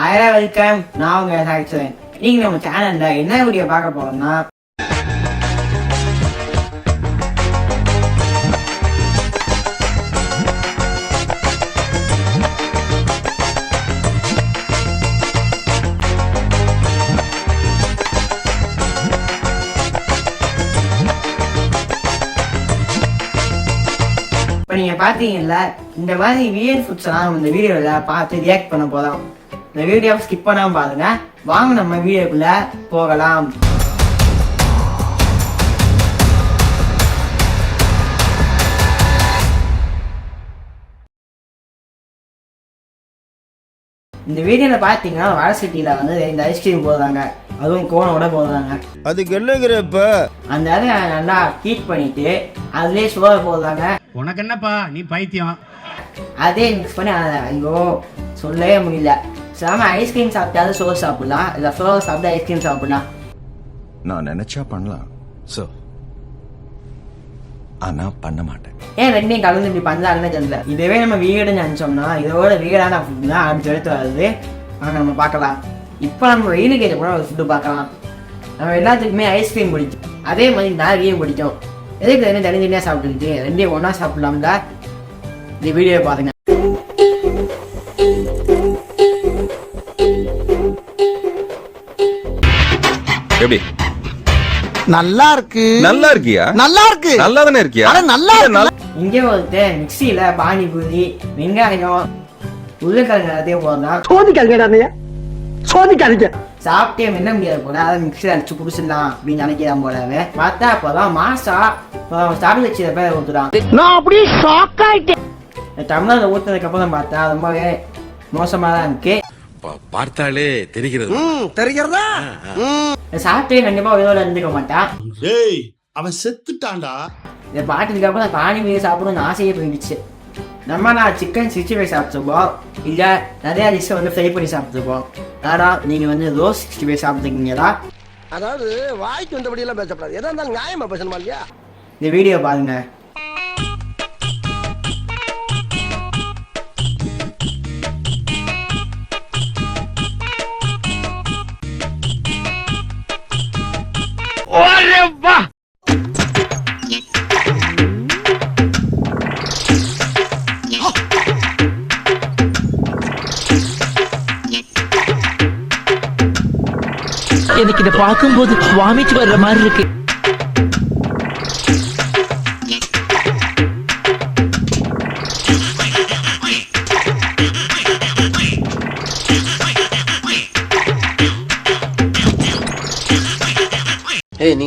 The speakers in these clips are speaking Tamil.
ஹாய் வெல்கம் நான் உங்க சாக்சன் நீங்க நம்ம சேனல்ல என்ன வீடியோ பார்க்க போறோம்னா இப்போ நீங்கள் பார்த்தீங்கல்ல இந்த மாதிரி வியர் ஃபுட்ஸ் எல்லாம் இந்த வீடியோவில் பார்த்து ரியாக்ட் பண்ண போறோம். இந்த வீடியோ ஸ்கிப் பண்ணாம பாருங்க. வாங்க நம்ம வீடியோக்குள்ள போகலாம். இந்த வீடியோல பாத்தீங்கன்னா வடசட்டியில வந்து இந்த ஐஸ்கிரீம் போடுறாங்க. அதுவும் கோனோட போடுறாங்க. அதுக்கு என்னங்கிற இப்ப? அந்த இதை நல்லா ஹீட் பண்ணிட்டு அதுலயே சோறு போடுறாங்க. உனக்கு என்னப்பா? நீ பைத்தியம். அதே மிக்ஸ் பண்ணி அதை ஐயோ சொல்லவே முடியல. சாம ஐஸ்கிரீம் சாப்பிட்டாலும் சோறு சாப்பிடலாம். இல்லை சோறு சாப்பிட்டா ஐஸ்கிரீம் சாப்பிடலாம். நான் நினைச்சா பண்ணலாம். சோ ஆனா பண்ண மாட்டேன். ஏன் ரெண்டையும் கலந்து இப்படி பண்ணலாருன்னு தெரியல. இதுவே நம்ம வீடுன்னு நினச்சோம்னா இதோட வீடான ஃபுட் தான் அடுத்து எடுத்து வருது வாங்க நம்ம பார்க்கலாம். இப்போ நம்ம வெயிலுக்கு ஏற்ற கூட ஒரு ஃபுட்டு பார்க்கலாம். நம்ம எல்லாத்துக்குமே ஐஸ்கிரீம் பிடிக்கும். அதே மாதிரி நிறையும் பிடிக்கும். எதுக்கு ரெண்டு தனித்தனியாக சாப்பிட்டுக்கிட்டு ரெண்டையும் ஒன்றா சாப்பிடலாம்ல? இந்த வீடியோ பாருங்க. எப்படி? நல்லா இருக்கு. நல்லா இருக்கியா? நல்லா இருக்கு. நல்லா தானே இருக்கியா? அட நல்லா இருக்கு. இங்கே ஒருத்தர் மிக்சியில் பானிபூரி வெங்காயம் உருளைக்கிழங்கு எல்லாத்தையும் போடலாம். சோதிக்காதீங்க சோதிக்காதீங்க. சாப்பிட்டே என்ன முடியாது போல. அதை மிக்சியில் அடிச்சு குடிச்சிடலாம் அப்படின்னு நினைக்கிறான் போலவே பார்த்தா அப்போதான் மாசா ஸ்டார்ட் வச்சு பேர் ஊற்றுறான் நான் அப்படியே ஷாக் ஆயிட்டேன். தமிழ்நாடு ஊற்றுனதுக்கு அப்புறம் பார்த்தா ரொம்பவே மோசமாக தான் இருக்கு பார்த்தாலே தெரிகிறது. ம் தெரிகிறதா? ம். சாப்பிட்டே கண்டிப்பாக இதோட இருந்துக்க மாட்டான் டேய் அவன் செத்துட்டான்டா. இதை பாட்டதுக்கு அப்புறம் பானிபூரி சாப்பிடணும்னு ஆசையே போயிடுச்சு. நம்ம நான் சிக்கன் சிக்ஸ்டி ஃபைவ் சாப்பிட்டுருப்போம் இல்லை நிறையா டிஷ்ஷை வந்து ஃப்ரை பண்ணி சாப்பிட்டுருப்போம் ஆனால் நீங்கள் வந்து ரோஸ் சிக்ஸ்டி ஃபைவ் சாப்பிட்டுருக்கீங்களா? அதாவது வாய்க்கு வந்தபடி எல்லாம் பேசப்படாது. எதா இருந்தாலும் நியாயமா பேசணுமா இல்லையா? இந்த வீடியோ எனக்கு இதை பார்க்கும்போது வாமிட் வர்ற மாதிரி இருக்கு.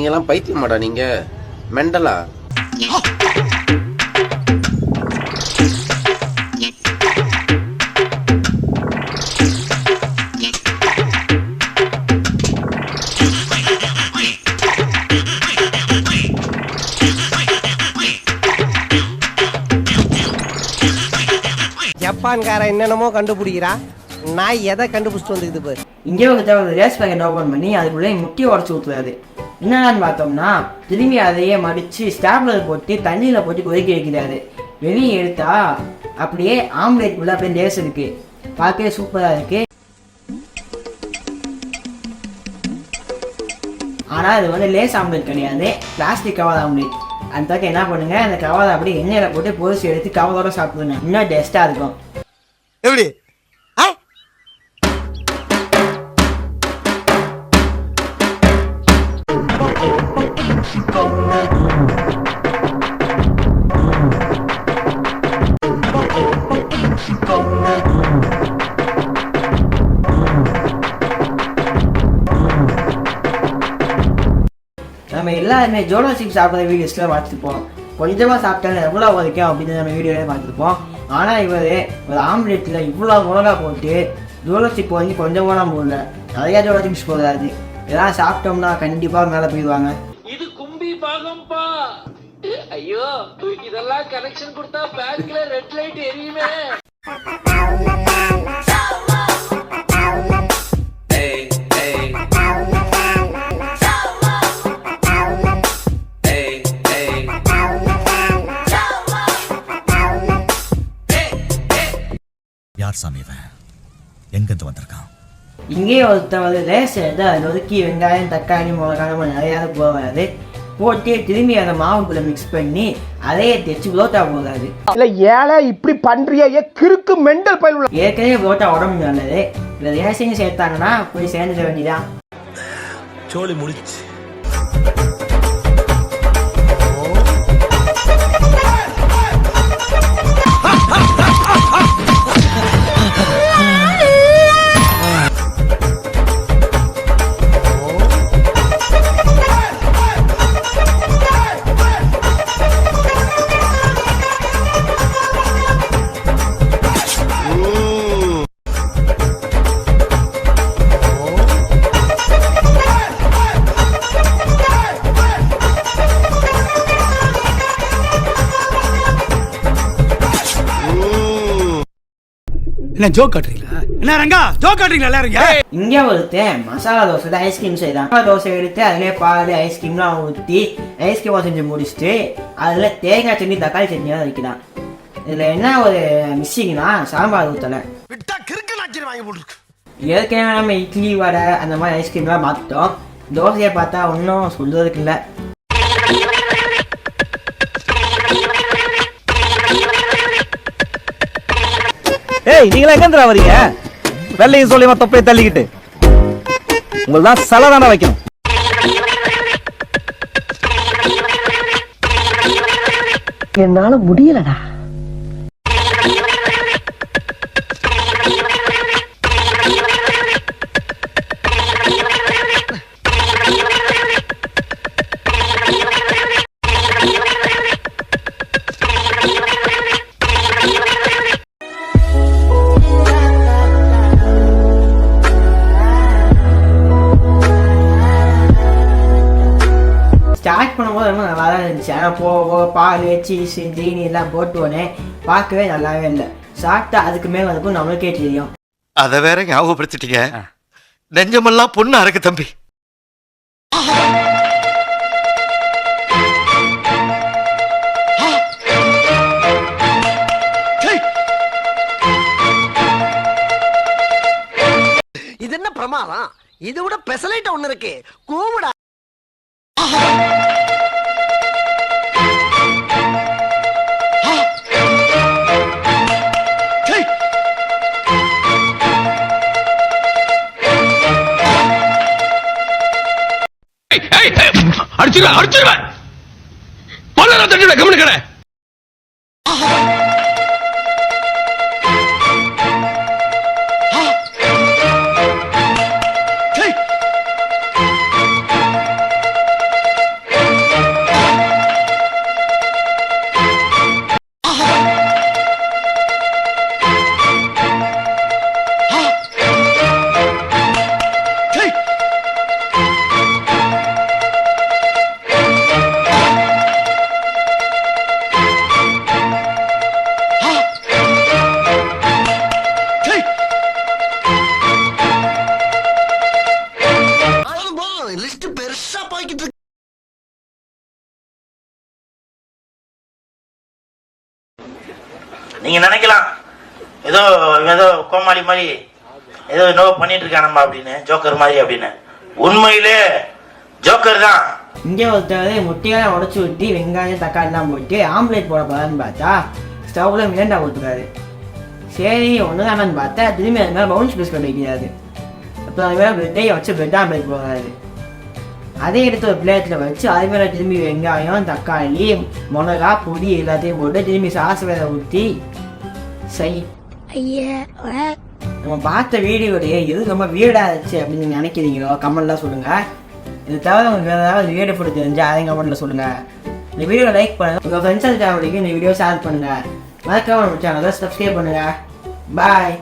ஏய் நீங்க எல்லாம் பைத்தியமாடா நீங்க. மெண்டலா? ஜப்பான்காரன் என்னென்னமோ கண்டுபிடிக்கிறா. நான் எதை கண்டுபிடிச்சிட்டு வந்துக்குது பாரு. இங்கே தவிர ரேஸ் பேக்கெட் ஓப்பன் பண்ணி அதுக்குள்ளே முட்டியை உடச்சி ஊற்றுறாரு என்னன்னு பார்த்தோம்னா திரும்பி அதையே மடித்து ஸ்டாப்லர் போட்டு தண்ணியில் போட்டு கொதிக்க வைக்கிறாரு. வெளியே எடுத்தா அப்படியே ஆம்லேட் உள்ள அப்படியே லேஸ் இருக்கு. பார்க்கவே சூப்பராக இருக்கு. ஆனால் இது வந்து லேஸ் ஆம்லேட் கிடையாது. பிளாஸ்டிக் கவர் ஆம்லேட் அந்த தக்க என்ன பண்ணுங்க அந்த கவரை அப்படியே எண்ணெயில் போட்டு பொரிச்சு எடுத்து கவரோட சாப்பிடுங்க. இன்னும் டேஸ்ட்டாக இருக்கும். எப்படி? நம்ம எல்லாருமே ஜோலோ சாப்பிட்ற வீடியோஸ்லாம் பார்த்துருப்போம். கொஞ்சமாக சாப்பிட்டாலும் எவ்வளோ வரைக்கும் அப்படின்னு நம்ம வீடியோவில் பார்த்துருப்போம். ஆனால் இவர் ஒரு ஆம்லெட்டில் இவ்வளோ மிளகா போட்டு ஜோலோ சிப் வந்து கொஞ்சம் கூட போடல. நிறையா ஜோலோ சிப்ஸ் போடாது இதெல்லாம் சாப்பிட்டோம்னா கண்டிப்பாக மேலே போயிடுவாங்க. இது கும்பி பாகம்பா ஐயோ இதெல்லாம் கனெக்ஷன் கொடுத்தா பேங்க்ல ரெட் லைட் எரியுமே. எங்கிருந்து வந்திருக்கான்? இங்கேயே ஒருத்தர் வந்து எடுத்து அதில் ஒதுக்கி வெங்காயம் தக்காளி மிளகாய் நிறையா போகாது போட்டு திரும்பி அந்த மாவுக்குள்ளே மிக்ஸ் பண்ணி அதையே தைச்சு புரோட்டா போகாது இல்ல ஏழை இப்படி பண்றியா கிறுக்கு மெண்டல் பயில் ஏற்கனவே புரோட்டா உடம்பு நல்லது இதில் ரேசிங் சேர்த்தாங்கன்னா போய் சேர்ந்துட வேண்டியதான் சோலி முடிச்சு. என்ன ஜோக் காட்டுறீங்களா? என்ன ரங்கா ஜோக் காட்டுறீங்களா எல்லாரும்? இங்கே ஒருத்தன் மசாலா தோசை தான் ஐஸ்கிரீம் செய்தான். மசாலா தோசை எடுத்து அதிலே பால் ஐஸ்கிரீம்லாம் ஊற்றி ஐஸ்கிரீமாக செஞ்சு முடிச்சுட்டு அதில் தேங்காய் சட்னி தக்காளி சட்னி தான் வைக்கிறான். இதில் என்ன ஒரு மிஸ்ஸிங்னா சாம்பார் ஊற்றலை விட்டா கிறுக்கு நாச்சிரி வாங்கி போட்டுருக்கு. ஏற்கனவே நம்ம இட்லி வடை அந்த மாதிரி ஐஸ்கிரீம்லாம் மாற்றிட்டோம் தோசையை பார்த்தா ஒன்றும் சொல்றதுக்கு இல்லை. ஏய் நீங்களா எங்க வரீங்க? வெள்ளையும் சொல்லியமா தொப்பையை தள்ளிக்கிட்டு? உங்களுக்கு தான் சலை தானே வைக்கணும். என்னால முடியலடா. போக போக பால் சீஸ் ஜீனி எல்லாம் போட்டுவோனே. பார்க்கவே நல்லாவே இல்லை. சாப்பிட்டா அதுக்கு மேலே அதுக்கும் நம்மளுக்கே தெரியும். அத வேற ஞாபகப்படுத்திட்டீங்க? நெஞ்சமெல்லாம் பொண்ணு அறக்கு தம்பி. இது என்ன பிரமாதம்? இதை விட பெசலைட் ஒண்ணு இருக்கு. கூவுடா. அடிச்சிருவேன் அடிச்சிருவேன். பல்ல தட்டிடுவேன் கவனிக்கடை நீங்க நினைக்கலாம். ஏதோ ஏதோ கோமாளி மாதிரி ஏதோ நோ பண்ணிட்டு இருக்கானம்மா அப்படின்னு ஜோக்கர் மாதிரி அப்படின்னு. உண்மையிலே ஜோக்கர் தான். இங்கே ஒருத்தர் முட்டையெல்லாம் உடச்சி ஊற்றி வெங்காயம் தக்காளிலாம் போட்டு ஆம்லேட் போட போகிறான்னு பார்த்தா ஸ்டவ்வில் மிளண்டா ஊற்றுறாரு சரி ஒன்று தானு பார்த்தா திரும்பி அது மேலே பவுன்ஸ் பிஸ்கட் வைக்கிறாரு. அப்புறம் அது மேலே பிரெட்டையை வச்சு பிரெட் ஆம்லேட் போடுறாரு. அதே எடுத்து ஒரு பிளேட்டில் வச்சு அது மேலே திரும்பி வெங்காயம் தக்காளி மிளகா பொடி எல்லாத்தையும் போட்டு திரும்பி சாஸ் வேற ஊற்றி செய். நம்ம பார்த்த வீடியோடைய எது ரொம்ப வீடாக இருந்துச்சு அப்படின்னு நினைக்கிறீங்களோ கமெண்ட்லாம் சொல்லுங்கள் இது தவிர உங்களுக்கு வேறு ஏதாவது வீடியோ போட்டு தெரிஞ்சா அதையும் கமெண்ட்டில் சொல்லுங்கள் இந்த வீடியோ லைக் பண்ணுங்கள் உங்கள் ஃப்ரெண்ட்ஸ் அண்ட் ஃபேமிலிக்கு இந்த வீடியோ ஷேர் பண்ணுங்கள் மறக்காம நம்ம சேனலை சப்ஸ்கிரைப் பண்ணுங்கள் பாய்